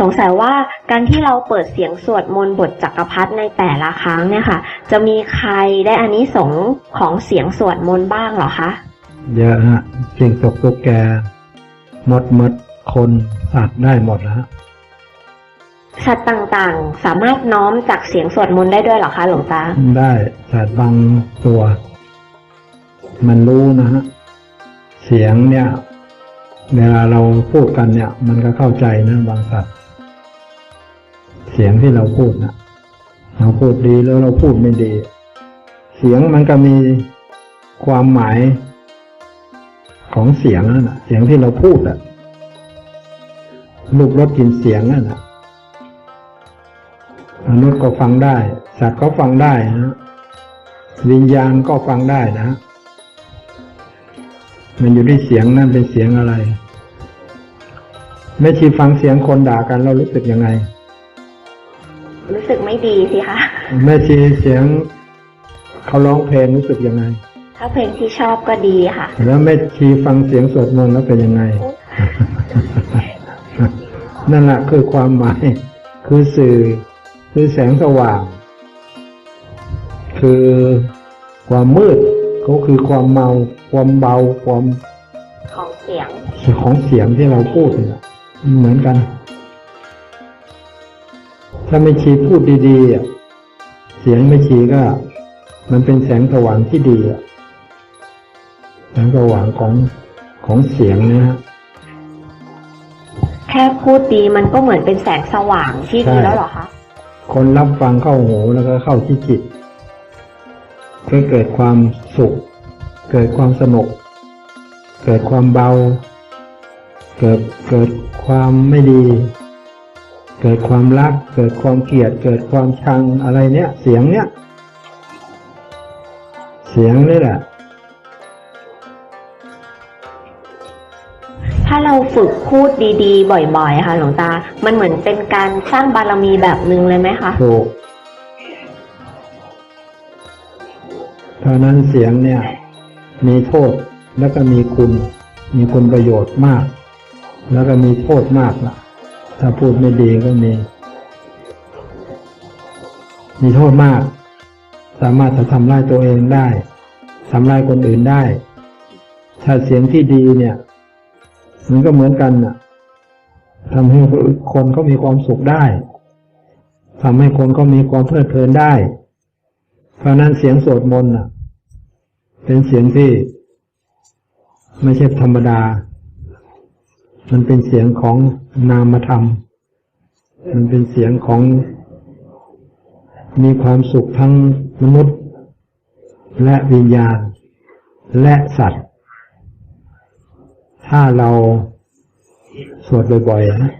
สงสัยว่าการที่เราเปิดเสียงสวดมนต์บทจักรพรรดิในแต่ละครั้งเนี่ยค่ะ จะมีใครได้อานิสงส์ของเสียงสวดมนต์บ้างเหรอคะเยอะฮะสิ่งตกตุกแกมดมดคนสัตว์ได้หมดนะฮะสัตว์ต่างๆ สามารถน้อมจากเสียงสวดมนต์ได้ด้วยเหรอคะหลวงตา ได้สัตว์บางตัว มันรู้นะฮะเสียงเนี่ย เวลาเราพูดกันเนี่ย มันก็เข้าใจนะบางสัตว์ เสียงที่เราพูดนะเราพูดดีหรือเราพูดไม่ดี เสียงมันก็มีความหมายของเสียงนั่นนะเสียงที่เราพูดอะรูปรสกลินเสียงนั่นนะมนุษย์ก็ฟังได้ สัตว์ก็ฟังได้นะวิญญาณก็ฟังได้นะ มันอยู่ที่เสียงนั่นเป็นเสียงอะไรแม่ชีฟังเสียงคนด่ากันเรารู้สึกยังไง รู้สึกไม่ดีสิคะแม่ชีเสียงเขาร้องเพลงรู้สึกยังไง ถ้าเพลงที่ชอบก็ดีค่ะ แล้วแม่ชีฟังเสียงสวดมนต์แล้วเป็นยังไง นั่นแหละคือความหมาย คือสื่อ คือแสงสว่าง คือความมืดก็คือความเมา ความเบา ความของเสียง ของเสียงที่เราพูดเนี่ยเหมือนกัน ถ้าไม่ชีพูดดีๆอะเสียงไม่ชีก็ มันเป็นแสงสว่างที่ดีอะแสงสว่างของของเสียงนะฮะแค่พูดดีมันก็เหมือนเป็นแสงสว่างที่ดีใช่แล้วเหรอคะ คนรับฟังเข้าหูแล้วก็เข้าที่จิตก็เกิดความสุข เกิดความสนุก เกิดความเบา เกิดเกิดความไม่ดี เกิดความรัก เกิดความเกลียด เกิดความชังอะไรเนี้ย เสียงเนี้ย เสียงนี่แหละ ถ้าเราฝึกพูดดีๆ บ่อยๆค่ะหลวงตา มันเหมือนเป็นการสร้างบารมีแบบหนึ่งเลยไหมคะถูกเพราะฉะนั้นเสียงเนี่ย มีโทษแล้วก็มีคุณ มีคุณประโยชน์มาก แล้วก็มีโทษมากละ ถ้าพูดไม่ดีก็มี มีโทษมาก สามารถจะทำร้ายตัวเองได้ทำร้ายคนอื่นได้ ถ้าเสียงที่ดีเนี่ย มันก็เหมือนกันน่ะทำให้คนเขามีความสุขได้ทำให้คนก็มีความเพลิดเพลินได้ เพราะฉะนั้นเสียงสวดมนต์น่ะเป็นเสียงที่ ไม่ใช่ธรรมดา มันเป็นเสียงของนามธรรม มันเป็นเสียงของ มีความสุขทั้งมนุษย์ และวิญญาณ และสัตว์ ถ้าเราสวดบ่อยๆนะ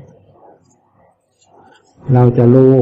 เราจะรู้